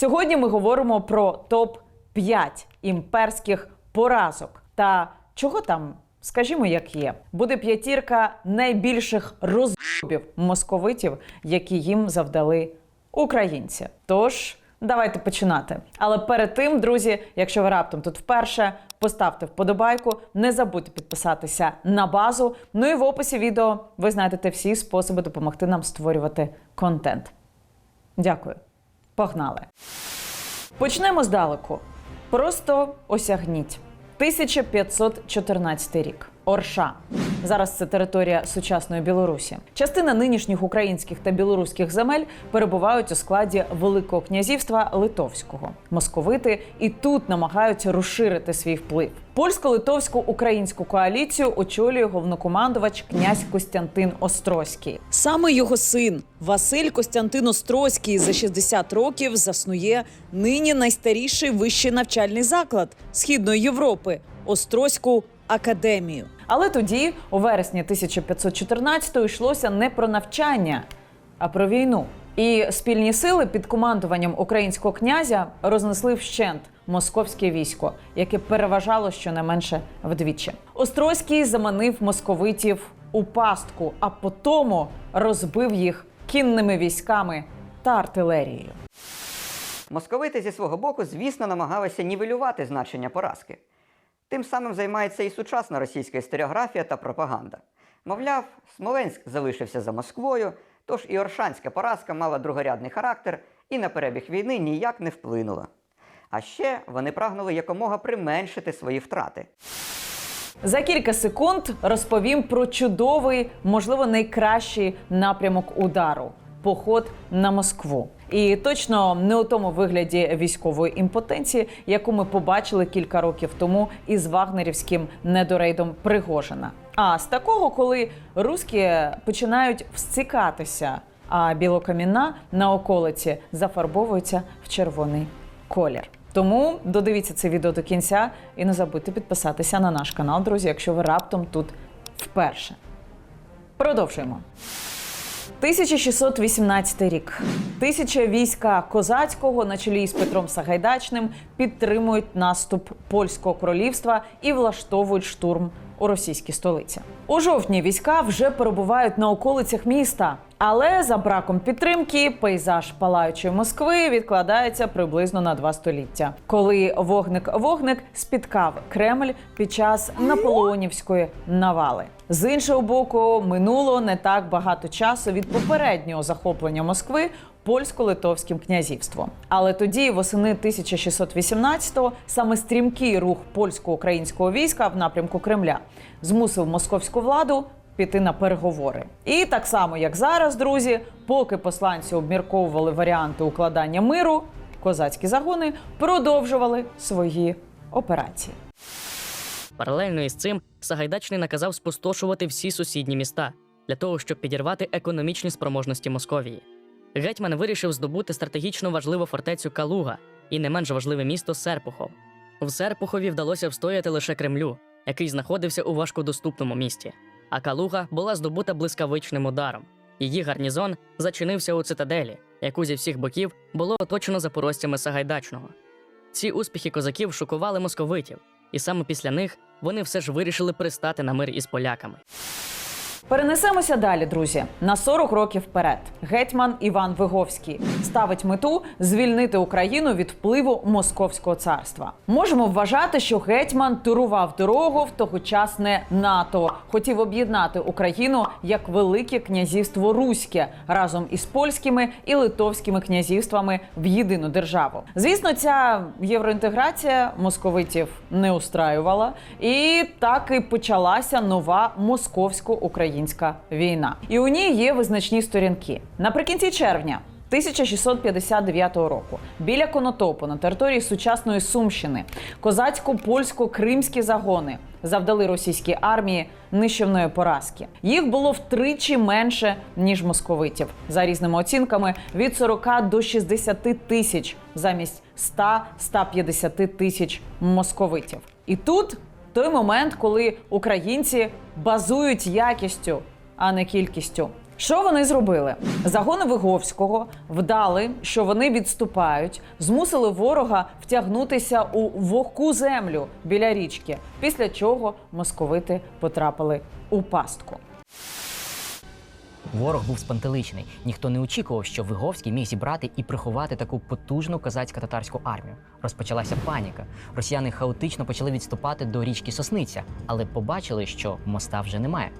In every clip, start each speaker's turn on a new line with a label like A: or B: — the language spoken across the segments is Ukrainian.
A: Сьогодні ми говоримо про топ 5 імперських поразок та чого там, скажімо, як є. Буде п'ятірка найбільших розбів московитів, які їм завдали українці. Тож. Давайте починати. Але перед тим, друзі, якщо ви раптом тут вперше, поставте вподобайку, не забудьте підписатися на базу. Ну і в описі відео ви знайдете всі способи допомогти нам створювати контент. Дякую. Погнали. Почнемо здалеку. Просто осягніть. 1514 рік. Орша. Зараз це територія сучасної Білорусі. Частина нинішніх українських та білоруських земель перебувають у складі Великого князівства Литовського. Московити і тут намагаються розширити свій вплив. Польсько-литовсько-українську коаліцію очолює головнокомандувач князь Костянтин Острозький. Саме його син Василь Костянтин Острозький за 60 років заснує нині найстаріший вищий навчальний заклад Східної Європи Острозьку академію. Але тоді, у вересні 1514-го, йшлося не про навчання, а про війну. І спільні сили під командуванням українського князя рознесли вщент московське військо, яке переважало щонайменше вдвічі. Острозький заманив московитів у пастку, а потому розбив їх кінними військами та артилерією.
B: Московити зі свого боку, звісно, намагалися нівелювати значення поразки. Тим самим займається і сучасна російська історіографія та пропаганда. Мовляв, Смоленськ залишився за Москвою, тож і Оршанська поразка мала другорядний характер і на перебіг війни ніяк не вплинула. А ще вони прагнули якомога применшити свої втрати.
A: За кілька секунд розповім про чудовий, можливо, найкращий напрямок удару поход на Москву. І точно не у тому вигляді військової імпотенції, яку ми побачили кілька років тому із вагнерівським недорейдом Пригожина. А з такого, коли руські починають всцікатися, а білокамінна на околиці зафарбовується в червоний колір. Тому додивіться це відео до кінця і не забудьте підписатися на наш канал, друзі, якщо ви раптом тут вперше. Продовжуємо. 1618 рік. Тисяча війська козацького на чолі з Петром Сагайдачним підтримують наступ польського королівства і влаштовують штурм у російській столиці. У жовтні війська вже перебувають на околицях міста, але за браком підтримки пейзаж палаючої Москви відкладається приблизно на два століття, коли вогник-вогник спіткав Кремль під час наполеонівської навали. З іншого боку, минуло не так багато часу від попереднього захоплення Москви польсько-литовським князівством. Але тоді, восени 1618-го, саме стрімкий рух польсько-українського війська в напрямку Кремля змусив московську владу піти на переговори. І так само, як зараз, друзі, поки посланці обмірковували варіанти укладання миру, козацькі загони продовжували свої операції.
C: Паралельно із цим Сагайдачний наказав спустошувати всі сусідні міста для того, щоб підірвати економічні спроможності Московії. Гетьман вирішив здобути стратегічно важливу фортецю Калуга і не менш важливе місто Серпухов. В Серпухові вдалося встояти лише Кремлю, який знаходився у важкодоступному місті. А Калуга була здобута блискавичним ударом. Її гарнізон зачинився у цитаделі, яку зі всіх боків було оточено запорожцями Сагайдачного. Ці успіхи козаків шокували московитів, і саме після них вони все ж вирішили пристати на мир із поляками.
A: Перенесемося далі, друзі, на 40 років вперед. Гетьман Іван Виговський ставить мету звільнити Україну від впливу московського царства. Можемо вважати, що гетьман турував дорогу в тогочасне НАТО, хотів об'єднати Україну як велике князівство Руське разом із польськими і литовськими князівствами в єдину державу. Звісно, ця євроінтеграція московитів не устраювала, і так і почалася нова московсько-українська війна. І у ній є визначні сторінки. Наприкінці червня. 1659 року біля Конотопу на території сучасної Сумщини козацько-польсько-кримські загони завдали російській армії нищівної поразки. Їх було втричі менше ніж московитів, за різними оцінками від 40 до 60 тисяч замість 100-150 тисяч московитів. І тут той момент, коли українці базують якістю, а не кількістю. Що вони зробили? Загони Виговського вдали, що вони відступають, змусили ворога втягнутися у вогку землю біля річки, після чого московити потрапили у пастку.
D: Ворог був спантеличений. Ніхто не очікував, що Виговський міг зібрати і приховати таку потужну козацько-татарську армію. Розпочалася паніка. Росіяни хаотично почали відступати до річки Сосниця, але побачили, що моста вже немає.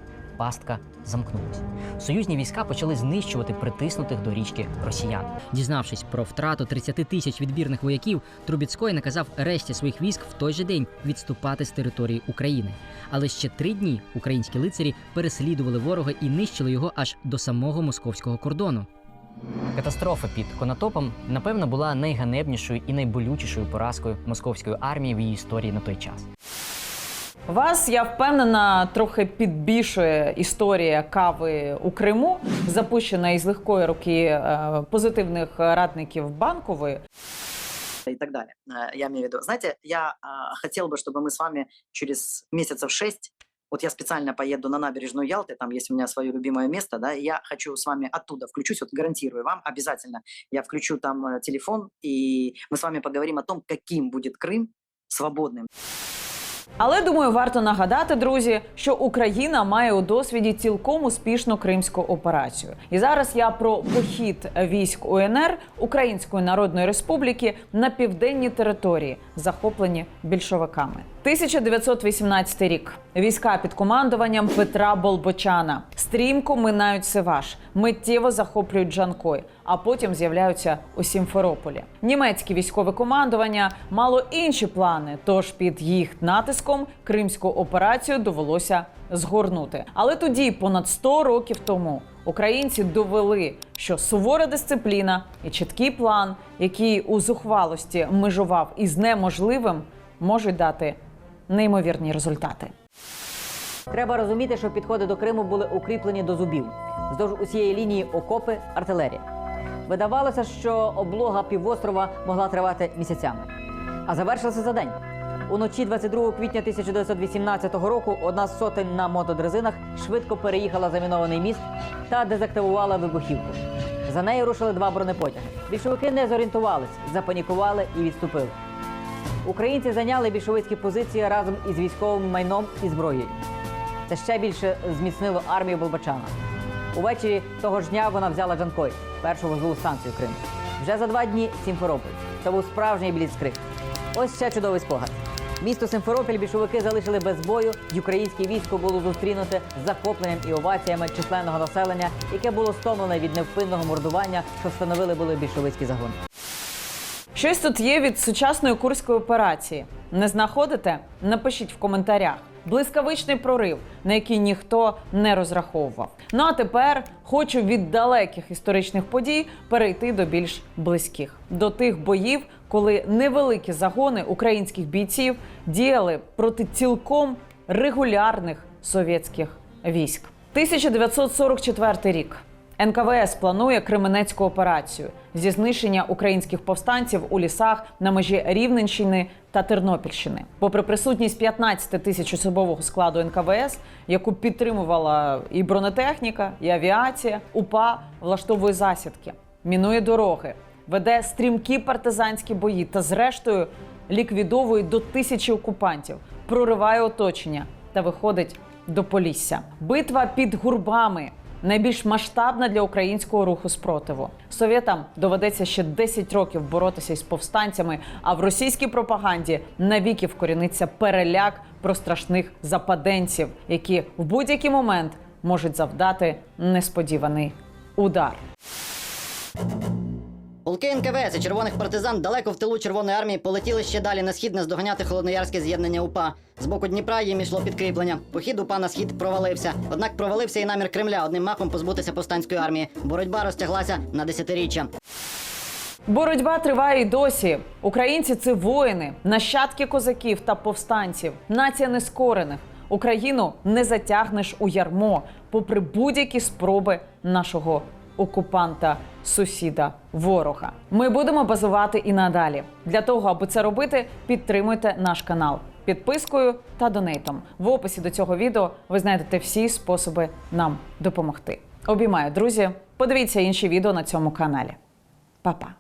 D: Пастка замкнулась. Союзні війська почали знищувати притиснутих до річки росіян. Дізнавшись про втрату 30 тисяч відбірних вояків, Трубіцький наказав решті своїх військ в той же день відступати з території України. Але ще три дні українські лицарі переслідували ворога і нищили його аж до самого московського кордону. Катастрофа під Конотопом, напевно, була найганебнішою і найболючішою поразкою московської армії в її історії на той час.
A: Вас я впевнена трохи підбільшує історія кави у Криму, запущена із легкої руки е, позитивних радників банкової.
E: и так далее. Э, Я имею в виду. Знаете, я а, хотел бы, чтобы мы с вами через месяцев шесть, вот я специально поеду на набережную Ялты, там есть у меня свое любимое место, да, и я хочу с вами оттуда включусь, вот гарантирую вам, обязательно я включу там э, телефон, и мы с вами поговорим о том, каким будет Крым свободным.
A: Але думаю, варто нагадати, друзі, що Україна має у досвіді цілком успішну кримську операцію. І зараз я про похід військ УНР Української Народної Республіки на південні території, захоплені більшовиками. 1918 рік. Війська під командуванням Петра Болбочана стрімко минають Севаш, миттєво захоплюють Джанкой, а потім з'являються у Сімферополі. Німецьке військове командування мало інші плани, тож під їх натиском кримську операцію довелося згорнути. Але тоді, понад 100 років тому, українці довели, що сувора дисципліна і чіткий план, який у зухвалості межував із неможливим, можуть дати неймовірні результати.
F: Треба розуміти, що підходи до Криму були укріплені до зубів. Вздовж усієї лінії окопи, артилерія. Видавалося, що облога півострова могла тривати місяцями. А завершилося за день. Уночі 22 квітня 1918 року одна з сотень на мотодрезинах швидко переїхала замінований міст та дезактивувала вибухівку. За нею рушили два бронепотяги. Більшовики не зорієнтувались, запанікували і відступили. Українці зайняли більшовицькі позиції разом із військовим майном і зброєю. Це ще більше зміцнило армію Болбачана. Увечері того ж дня вона взяла Джанкой, першу важливу станцію Криму. Вже за два дні Сімферополь. Це був справжній бліцкриг. Ось ще чудовий спогад. Місто Симферополь більшовики залишили без бою, й українське військо було зустрінуте з захопленням і оваціями численного населення, яке було стомлене від невпинного мордування, що встановили були більшовицькі загони.
A: Щось тут є від сучасної курської операції. Не знаходите? Напишіть в коментарях. Блискавичний прорив, на який ніхто не розраховував. Ну а тепер хочу від далеких історичних подій перейти до більш близьких, до тих боїв, коли невеликі загони українських бійців діяли проти цілком регулярних совєтських військ. 1944 рік. НКВС планує Кременецьку операцію зі знищення українських повстанців у лісах на межі Рівненщини та Тернопільщини. Попри присутність 15 тисяч особового складу НКВС, яку підтримувала і бронетехніка, і авіація, УПА влаштовує засідки, мінує дороги, веде стрімкі партизанські бої та, зрештою, ліквідовує до тисячі окупантів, прориває оточення та виходить до Полісся. Битва під гурбами найбільш масштабна для українського руху спротиву. Совєтам доведеться ще 10 років боротися із повстанцями, а в російській пропаганді навіки вкоріниться переляк про страшних западенців, які в будь-який момент можуть завдати несподіваний удар.
G: Полки НКВС і червоних партизан далеко в тилу Червоної армії полетіли ще далі на схід наздоганяти холодноярське з'єднання УПА. З боку Дніпра їм ішло підкріплення. Похід УПА на схід провалився. Однак провалився і намір Кремля одним махом позбутися повстанської армії. Боротьба розтяглася на десятиріччя.
A: Боротьба триває й досі. Українці це воїни, нащадки козаків та повстанців, нація нескорених. Україну не затягнеш у ярмо, попри будь-які спроби нашого окупанта, сусіда, ворога. Ми будемо базувати і надалі. Для того, аби це робити, підтримуйте наш канал підпискою та донейтом. В описі до цього відео ви знайдете всі способи нам допомогти. Обіймаю, друзі. Подивіться інші відео на цьому каналі. Па-па.